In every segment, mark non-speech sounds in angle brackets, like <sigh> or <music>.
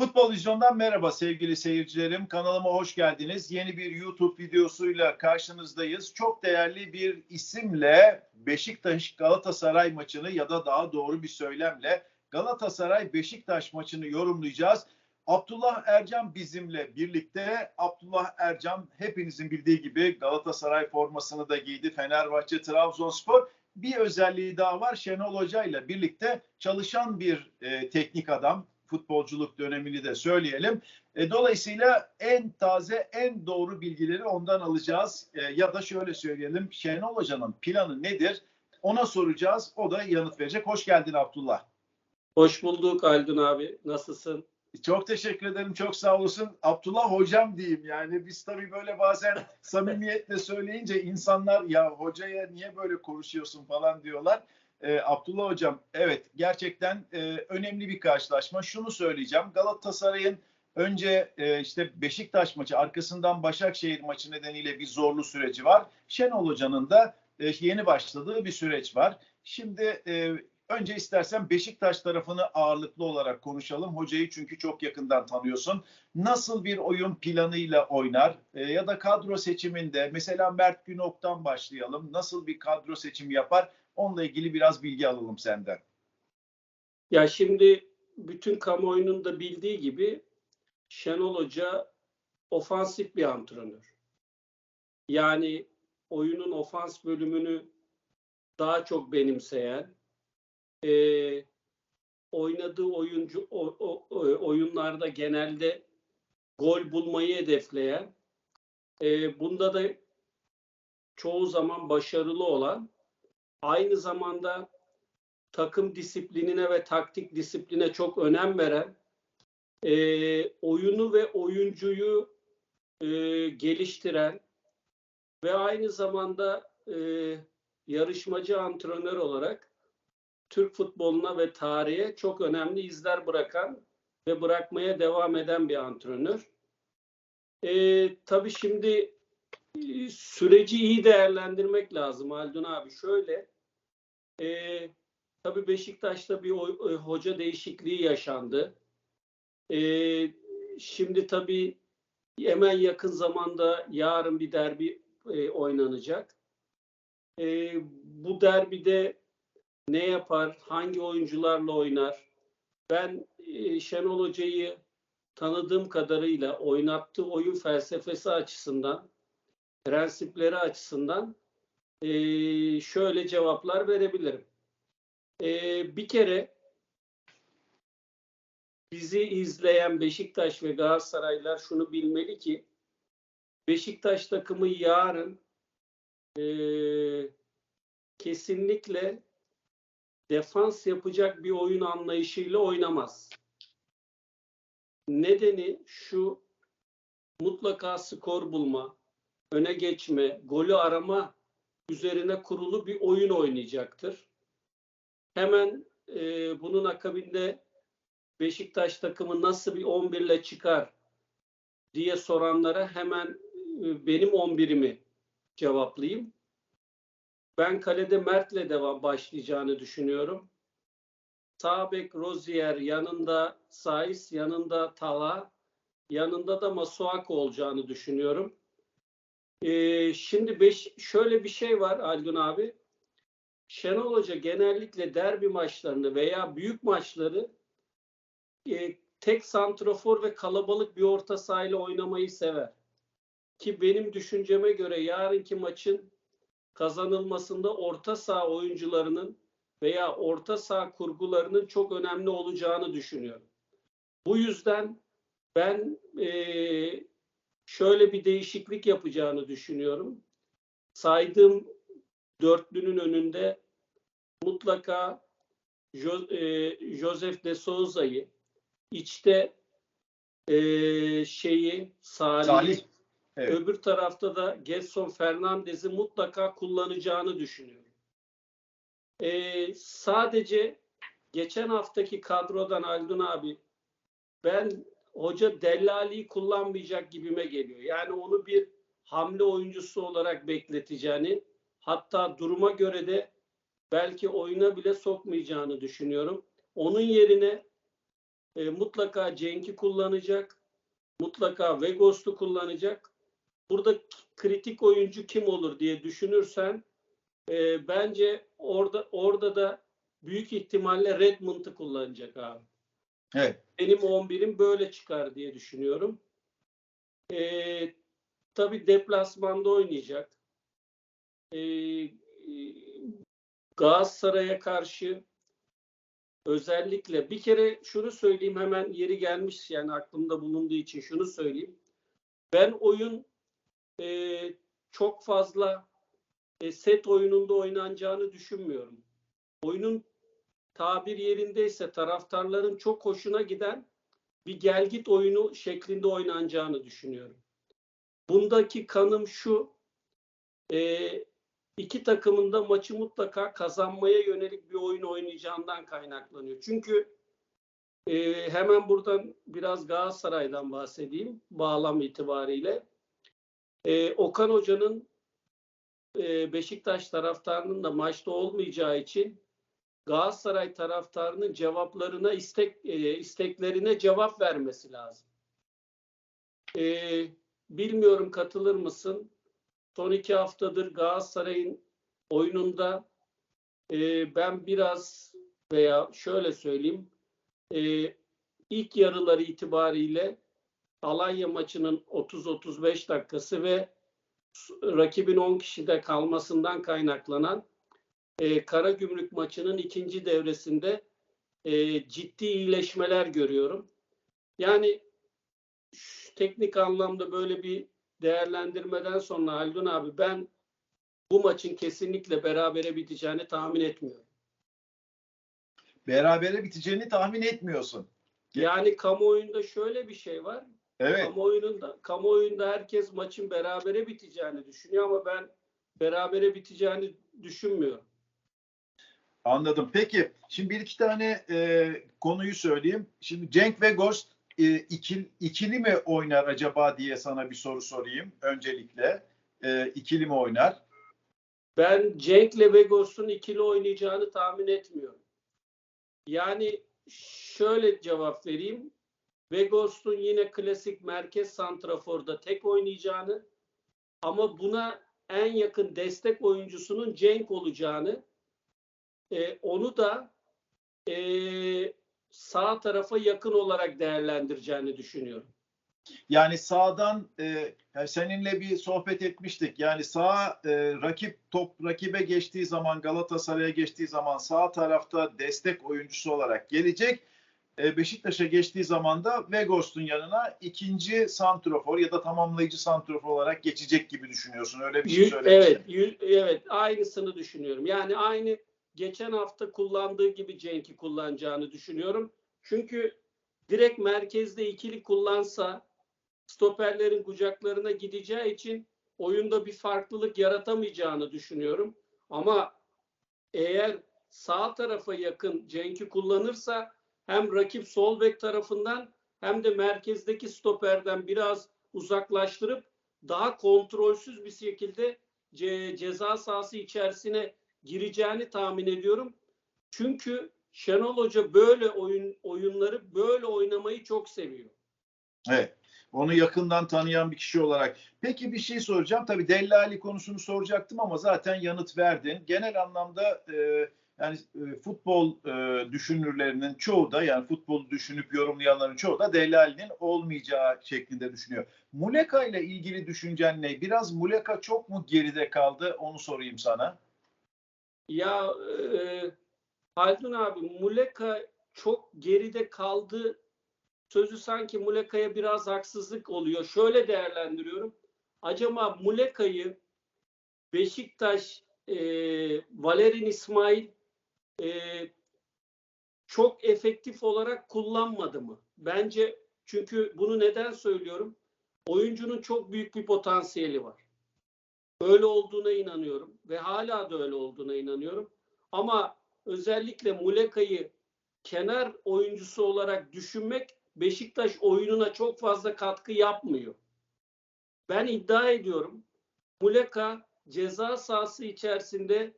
Futbol Vizyon'dan merhaba sevgili seyircilerim. Kanalıma hoş geldiniz. Yeni bir YouTube videosuyla karşınızdayız. Çok değerli bir isimle Beşiktaş Galatasaray maçını ya da daha doğru bir söylemle Galatasaray Beşiktaş maçını yorumlayacağız. Abdullah Ercan bizimle birlikte. Abdullah Ercan hepinizin bildiği gibi Galatasaray formasını da giydi. Fenerbahçe, Trabzonspor. Bir özelliği daha var. Şenol Hoca ile birlikte çalışan bir e, teknik adam futbolculuk dönemini de söyleyelim. E, dolayısıyla en taze, en doğru bilgileri ondan alacağız. E, ya da şöyle söyleyelim, Şenol Hoca'nın planı nedir? Ona soracağız. O da yanıt verecek. Hoş geldin Abdullah. Hoş bulduk Aldın abi. Nasılsın? Çok teşekkür ederim. Çok sağ olasın. Abdullah hocam diyeyim. Yani biz tabii böyle bazen <laughs> samimiyetle söyleyince insanlar ya hocaya niye böyle konuşuyorsun falan diyorlar. Ee, Abdullah hocam evet gerçekten e, önemli bir karşılaşma. Şunu söyleyeceğim. Galatasaray'ın önce e, işte Beşiktaş maçı arkasından Başakşehir maçı nedeniyle bir zorlu süreci var. Şenol Hoca'nın da e, yeni başladığı bir süreç var. Şimdi e, Önce istersen Beşiktaş tarafını ağırlıklı olarak konuşalım. Hocayı çünkü çok yakından tanıyorsun. Nasıl bir oyun planıyla oynar e, ya da kadro seçiminde mesela Mert Günok'tan başlayalım. Nasıl bir kadro seçimi yapar? Onunla ilgili biraz bilgi alalım senden. Ya şimdi bütün kamuoyunun da bildiği gibi Şenol Hoca ofansif bir antrenör. Yani oyunun ofans bölümünü daha çok benimseyen, e, oynadığı oyuncu o, o, oyunlarda genelde gol bulmayı hedefleyen, e, bunda da çoğu zaman başarılı olan, aynı zamanda takım disiplinine ve taktik disipline çok önem veren, e, oyunu ve oyuncuyu e, geliştiren ve aynı zamanda e, yarışmacı antrenör olarak Türk futboluna ve tarihe çok önemli izler bırakan ve bırakmaya devam eden bir antrenör. E, tabii şimdi süreci iyi değerlendirmek lazım Haldun abi. Şöyle, e, tabii Beşiktaş'ta bir o, e, hoca değişikliği yaşandı. E, şimdi tabii hemen yakın zamanda yarın bir derbi e, oynanacak. E, bu derbide ne yapar, hangi oyuncularla oynar? Ben e, Şenol Hoca'yı tanıdığım kadarıyla oynattığı oyun felsefesi açısından, prensipleri açısından e, şöyle cevaplar verebilirim. E, bir kere bizi izleyen Beşiktaş ve Galatasaraylar şunu bilmeli ki Beşiktaş takımı yarın e, kesinlikle defans yapacak bir oyun anlayışıyla oynamaz. Nedeni şu mutlaka skor bulma, öne geçme, golü arama üzerine kurulu bir oyun oynayacaktır. Hemen e, bunun akabinde Beşiktaş takımı nasıl bir 11 ile çıkar diye soranlara hemen e, benim 11'imi cevaplayayım. Ben kalede Mert'le devam başlayacağını düşünüyorum. Sağ bek Rozier yanında Saiz, yanında Tala, yanında da Masuako olacağını düşünüyorum. Ee, şimdi beş, şöyle bir şey var Aldun abi. Şenol Hoca genellikle derbi maçlarını veya büyük maçları e, tek santrofor ve kalabalık bir orta sahayla oynamayı sever. Ki benim düşünceme göre yarınki maçın kazanılmasında orta saha oyuncularının veya orta saha kurgularının çok önemli olacağını düşünüyorum. Bu yüzden ben e, şöyle bir değişiklik yapacağını düşünüyorum. Saydığım dörtlünün önünde mutlaka jo, e, Joseph de Souza'yı içte e, şeyi Salih, Salih. Evet. öbür tarafta da Gelson Fernandez'i mutlaka kullanacağını düşünüyorum. E, sadece geçen haftaki kadrodan Aldun abi ben hoca Dellali'yi kullanmayacak gibime geliyor. Yani onu bir hamle oyuncusu olarak bekleteceğini hatta duruma göre de belki oyuna bile sokmayacağını düşünüyorum. Onun yerine e, mutlaka Cenk'i kullanacak. Mutlaka Vegos'u kullanacak. Burada kritik oyuncu kim olur diye düşünürsen e, bence orada orada da büyük ihtimalle Redmond'u kullanacak abi. Evet. Benim 11'im böyle çıkar diye düşünüyorum. Ee, tabii deplasmanda oynayacak. Ee, Galatasaray'a karşı özellikle bir kere şunu söyleyeyim hemen yeri gelmiş yani aklımda bulunduğu için şunu söyleyeyim. Ben oyun e, çok fazla e, set oyununda oynanacağını düşünmüyorum. Oyunun tabir yerindeyse taraftarların çok hoşuna giden bir gelgit oyunu şeklinde oynanacağını düşünüyorum. Bundaki kanım şu, e, iki takımın da maçı mutlaka kazanmaya yönelik bir oyun oynayacağından kaynaklanıyor. Çünkü e, hemen buradan biraz Galatasaray'dan bahsedeyim bağlam itibariyle. E, Okan Hoca'nın e, Beşiktaş taraftarının da maçta olmayacağı için Galatasaray taraftarının cevaplarına istek e, isteklerine cevap vermesi lazım. E, bilmiyorum katılır mısın? Son iki haftadır Galatasaray'ın oyununda e, ben biraz veya şöyle söyleyeyim e, ilk yarıları itibariyle Alanya maçının 30-35 dakikası ve rakibin 10 kişide kalmasından kaynaklanan e, Karagümrük maçının ikinci devresinde e, ciddi iyileşmeler görüyorum. Yani şu teknik anlamda böyle bir değerlendirmeden sonra Haldun abi ben bu maçın kesinlikle berabere biteceğini tahmin etmiyorum. Berabere biteceğini tahmin etmiyorsun. Yani kamuoyunda şöyle bir şey var. Evet. Kamuoyunda, kamuoyunda herkes maçın berabere biteceğini düşünüyor ama ben berabere biteceğini düşünmüyorum. Anladım. Peki şimdi bir iki tane e, konuyu söyleyeyim. Şimdi Cenk ve Ghost e, ikil, ikili mi oynar acaba diye sana bir soru sorayım öncelikle. E, ikili mi oynar? Ben Cenk'le Vegos'un ikili oynayacağını tahmin etmiyorum. Yani şöyle cevap vereyim. Vegos'un yine klasik merkez santraforda tek oynayacağını ama buna en yakın destek oyuncusunun Cenk olacağını e, onu da e, sağ tarafa yakın olarak değerlendireceğini düşünüyorum. Yani sağdan e, yani seninle bir sohbet etmiştik. Yani sağ e, rakip top rakibe geçtiği zaman Galatasaray'a geçtiği zaman sağ tarafta destek oyuncusu olarak gelecek. E, Beşiktaş'a geçtiği zaman da Vegos'un yanına ikinci santrofor ya da tamamlayıcı santrofor olarak geçecek gibi düşünüyorsun. Öyle bir şey söylemiştin. evet, evet, aynısını düşünüyorum. Yani aynı geçen hafta kullandığı gibi Cenk'i kullanacağını düşünüyorum. Çünkü direkt merkezde ikili kullansa stoperlerin kucaklarına gideceği için oyunda bir farklılık yaratamayacağını düşünüyorum. Ama eğer sağ tarafa yakın Cenk'i kullanırsa hem rakip sol bek tarafından hem de merkezdeki stoperden biraz uzaklaştırıp daha kontrolsüz bir şekilde ce- ceza sahası içerisine gireceğini tahmin ediyorum. Çünkü Şenol Hoca böyle oyun oyunları böyle oynamayı çok seviyor. Evet. Onu yakından tanıyan bir kişi olarak. Peki bir şey soracağım. Tabii Dellali konusunu soracaktım ama zaten yanıt verdin. Genel anlamda e, yani e, futbol e, düşünürlerinin çoğu da yani futbolu düşünüp yorumlayanların çoğu da Dellali'nin olmayacağı şeklinde düşünüyor. Muleka ile ilgili düşüncen ne? Biraz Muleka çok mu geride kaldı? Onu sorayım sana. Ya e, Haldun abi Muleka çok geride kaldı. Sözü sanki Muleka'ya biraz haksızlık oluyor. Şöyle değerlendiriyorum. Acaba Muleka'yı Beşiktaş e, Valerin İsmail e, çok efektif olarak kullanmadı mı? Bence çünkü bunu neden söylüyorum? Oyuncunun çok büyük bir potansiyeli var. Öyle olduğuna inanıyorum ve hala da öyle olduğuna inanıyorum. Ama özellikle Muleka'yı kenar oyuncusu olarak düşünmek Beşiktaş oyununa çok fazla katkı yapmıyor. Ben iddia ediyorum Muleka ceza sahası içerisinde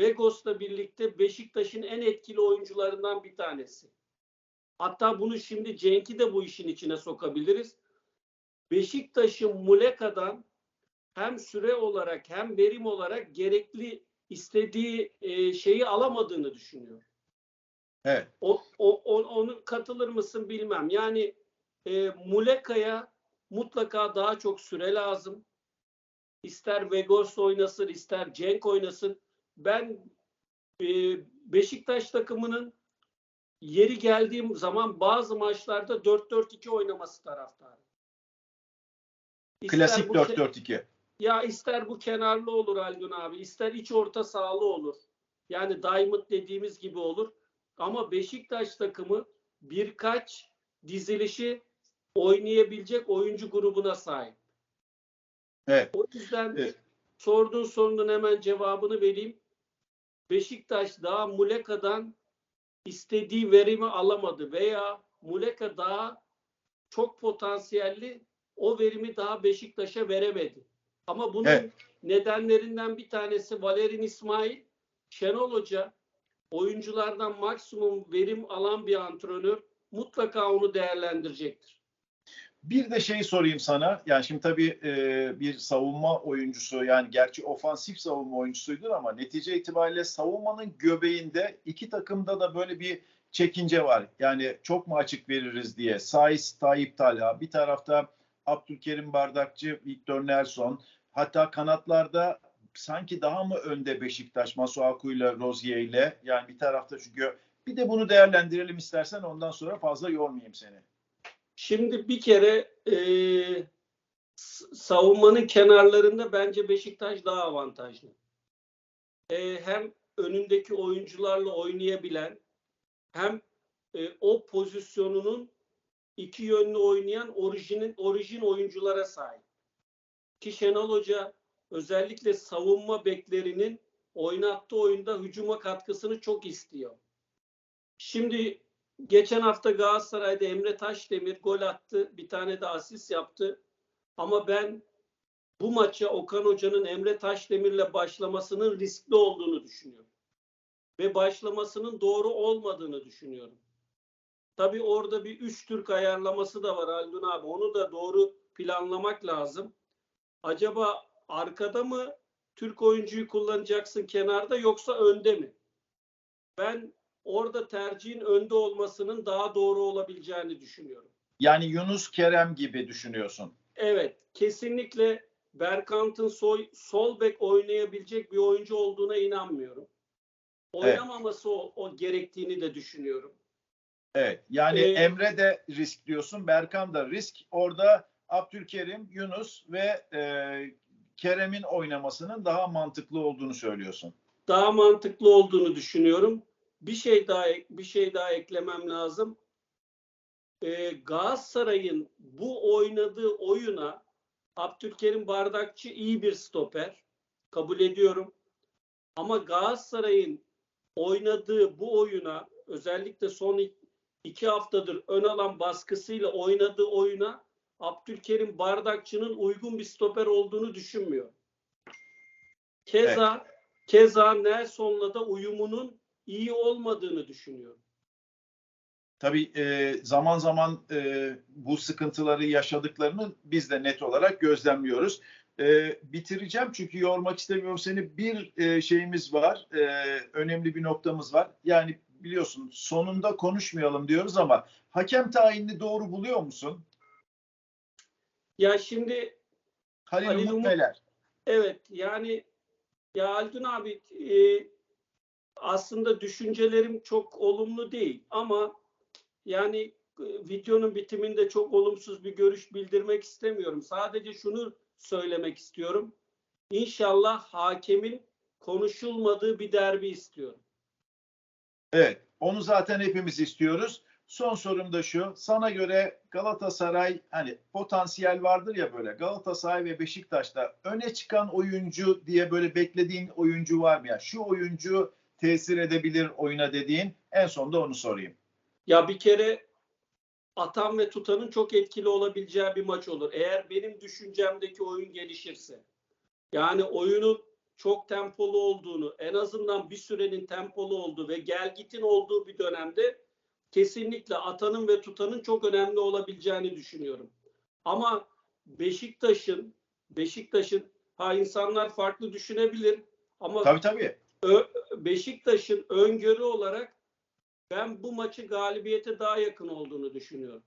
Vegos'la birlikte Beşiktaş'ın en etkili oyuncularından bir tanesi. Hatta bunu şimdi Cenk'i de bu işin içine sokabiliriz. Beşiktaş'ın Muleka'dan hem süre olarak hem verim olarak gerekli istediği e, şeyi alamadığını düşünüyor. Evet. O, o, o- onu katılır mısın bilmem. Yani e, Muleka'ya mutlaka daha çok süre lazım. İster Vegors oynasın, ister Cenk oynasın. Ben e, Beşiktaş takımının yeri geldiğim zaman bazı maçlarda 4-4-2 oynaması taraftarı. İster Klasik bu ke- 4-4-2. Ya ister bu kenarlı olur Haldun abi, ister iç orta sahalı olur. Yani Diamond dediğimiz gibi olur. Ama Beşiktaş takımı birkaç dizilişi oynayabilecek oyuncu grubuna sahip. Evet. O yüzden Evet. sorduğun sorunun hemen cevabını vereyim. Beşiktaş daha Muleka'dan istediği verimi alamadı veya Muleka daha çok potansiyelli o verimi daha Beşiktaş'a veremedi. Ama bunun Evet. nedenlerinden bir tanesi Valerin İsmail, Şenol Hoca oyunculardan maksimum verim alan bir antrenör mutlaka onu değerlendirecektir. Bir de şey sorayım sana. Yani şimdi tabii e, bir savunma oyuncusu yani gerçi ofansif savunma oyuncusuydur ama netice itibariyle savunmanın göbeğinde iki takımda da böyle bir çekince var. Yani çok mu açık veririz diye. Saiz Tayyip Talha bir tarafta Abdülkerim Bardakçı, Victor Nelson hatta kanatlarda sanki daha mı önde Beşiktaş Masuaku ile Rozier ile yani bir tarafta çünkü bir de bunu değerlendirelim istersen ondan sonra fazla yormayayım seni. Şimdi bir kere e, savunmanın kenarlarında bence Beşiktaş daha avantajlı. E, hem önündeki oyuncularla oynayabilen hem e, o pozisyonunun iki yönlü oynayan orijinin orijin oyunculara sahip. Ki Şenol Hoca özellikle savunma beklerinin oynattığı oyunda hücuma katkısını çok istiyor. Şimdi geçen hafta Galatasaray'da Emre Taşdemir gol attı. Bir tane de asist yaptı. Ama ben bu maça Okan Hoca'nın Emre Taşdemir'le başlamasının riskli olduğunu düşünüyorum. Ve başlamasının doğru olmadığını düşünüyorum. Tabii orada bir üç Türk ayarlaması da var Haldun abi. Onu da doğru planlamak lazım. Acaba arkada mı Türk oyuncuyu kullanacaksın kenarda yoksa önde mi? Ben orada tercihin önde olmasının daha doğru olabileceğini düşünüyorum. Yani Yunus Kerem gibi düşünüyorsun. Evet, kesinlikle Berkant'ın soy, sol bek oynayabilecek bir oyuncu olduğuna inanmıyorum. Oynamaması o, o gerektiğini de düşünüyorum. Evet. Yani Ee, Emre de risk diyorsun. Berkan da risk. Orada Abdülkerim, Yunus ve e, Kerem'in oynamasının daha mantıklı olduğunu söylüyorsun. Daha mantıklı olduğunu düşünüyorum. Bir şey daha bir şey daha eklemem lazım. Ee, Galatasaray'ın bu oynadığı oyuna Abdülkerim Bardakçı iyi bir stoper. Kabul ediyorum. Ama Galatasaray'ın oynadığı bu oyuna özellikle son ik- iki haftadır ön alan baskısıyla oynadığı oyuna Abdülkerim Bardakçı'nın uygun bir stoper olduğunu düşünmüyorum. Keza keza Nelson'la da uyumunun iyi olmadığını düşünüyorum. Tabii e, zaman zaman e, bu sıkıntıları yaşadıklarını biz de net olarak gözlemliyoruz. E, bitireceğim çünkü yormak istemiyorum seni. Bir e, şeyimiz var, e, önemli bir noktamız var. Yani biliyorsun sonunda konuşmayalım diyoruz ama hakem tayinini doğru buluyor musun? Ya şimdi Halil, Halil Umut Umut- evet yani ya Aldun abi e, aslında düşüncelerim çok olumlu değil ama yani e, videonun bitiminde çok olumsuz bir görüş bildirmek istemiyorum. Sadece şunu söylemek istiyorum. İnşallah hakemin konuşulmadığı bir derbi istiyorum. Evet, onu zaten hepimiz istiyoruz. Son sorum da şu. Sana göre Galatasaray hani potansiyel vardır ya böyle Galatasaray ve Beşiktaş'ta öne çıkan oyuncu diye böyle beklediğin oyuncu var mı ya? Şu oyuncu tesir edebilir oyuna dediğin en sonda onu sorayım. Ya bir kere atan ve tutanın çok etkili olabileceği bir maç olur. Eğer benim düşüncemdeki oyun gelişirse. Yani oyunun çok tempolu olduğunu, en azından bir sürenin tempolu olduğu ve gelgitin olduğu bir dönemde kesinlikle atanın ve tutanın çok önemli olabileceğini düşünüyorum. Ama Beşiktaş'ın Beşiktaş'ın ha insanlar farklı düşünebilir ama Tabii tabii. Beşiktaş'ın öngörü olarak ben bu maçı galibiyete daha yakın olduğunu düşünüyorum.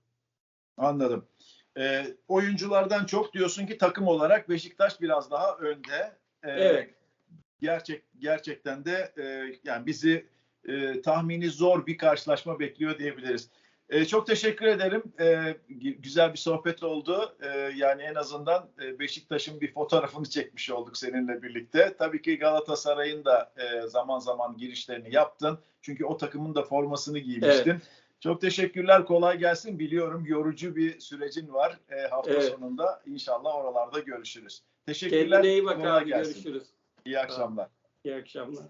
Anladım. Ee, oyunculardan çok diyorsun ki takım olarak Beşiktaş biraz daha önde. Ee, Evet. Gerçek gerçekten de e, yani bizi e, tahmini zor bir karşılaşma bekliyor diyebiliriz. E, çok teşekkür ederim. E, gü- güzel bir sohbet oldu. E, yani en azından e, Beşiktaş'ın bir fotoğrafını çekmiş olduk seninle birlikte. Tabii ki Galatasaray'ın da e, zaman zaman girişlerini yaptın. Çünkü o takımın da formasını giymiştin. Çok teşekkürler. Kolay gelsin. Biliyorum yorucu bir sürecin var e, hafta Evet. sonunda. İnşallah oralarda görüşürüz. Teşekkürler. Kendine iyi bak Kolay abi gelsin. görüşürüz. İyi akşamlar. İyi akşamlar.